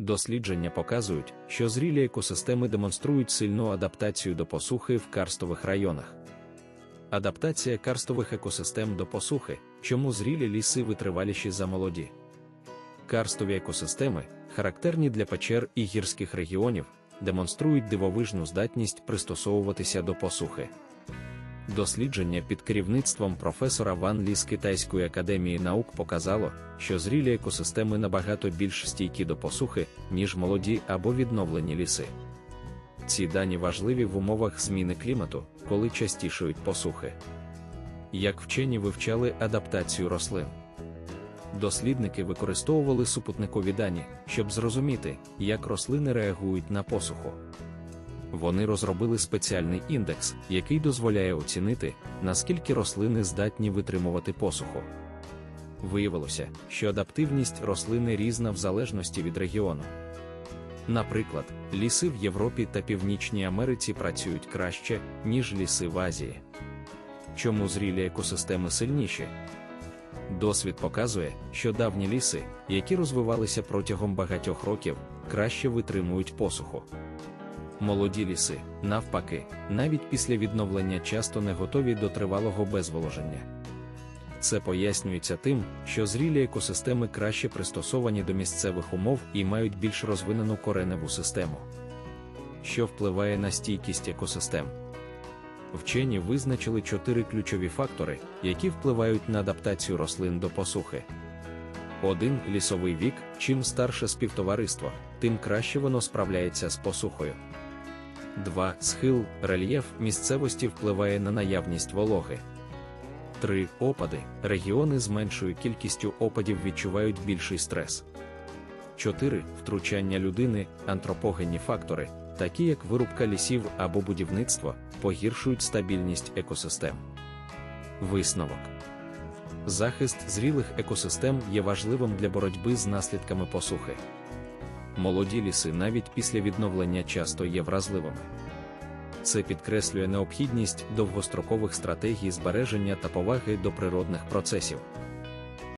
Дослідження показують, що зрілі екосистеми демонструють сильну адаптацію до посухи в карстових районах. Адаптація карстових екосистем до посухи, чому зрілі ліси витриваліші за молоді. Карстові екосистеми, характерні для печер і гірських регіонів, демонструють дивовижну здатність пристосовуватися до посухи. Дослідження під керівництвом професора Ван Лі з Китайської академії наук показало, що зрілі екосистеми набагато більш стійкі до посухи, ніж молоді або відновлені ліси. Ці дані важливі в умовах зміни клімату, коли частішають посухи. Як вчені вивчали адаптацію рослин. Дослідники використовували супутникові дані, щоб зрозуміти, як рослини реагують на посуху. Вони розробили спеціальний індекс, який дозволяє оцінити, наскільки рослини здатні витримувати посуху. Виявилося, що адаптивність рослини різна в залежності від регіону. Наприклад, ліси в Європі та Північній Америці працюють краще, ніж ліси в Азії. Чому зрілі екосистеми сильніші? Досвід показує, що давні ліси, які розвивалися протягом багатьох років, краще витримують посуху. Молоді ліси, навпаки, навіть після відновлення часто не готові до тривалого безволоження. Це пояснюється тим, що зрілі екосистеми краще пристосовані до місцевих умов і мають більш розвинену кореневу систему, що впливає на стійкість екосистем. Вчені визначили чотири ключові фактори, які впливають на адаптацію рослин до посухи. 1. Лісовий вік, чим старше співтовариство, тим краще воно справляється з посухою. 2. Схил, рельєф місцевості впливає на наявність вологи. 3. Опади. Регіони з меншою кількістю опадів відчувають більший стрес. 4. Втручання людини, антропогенні фактори, такі як вирубка лісів або будівництво, погіршують стабільність екосистем. Висновок захист зрілих екосистем є важливим для боротьби з наслідками посухи. Молоді ліси навіть після відновлення часто є вразливими. Це підкреслює необхідність довгострокових стратегій збереження та поваги до природних процесів.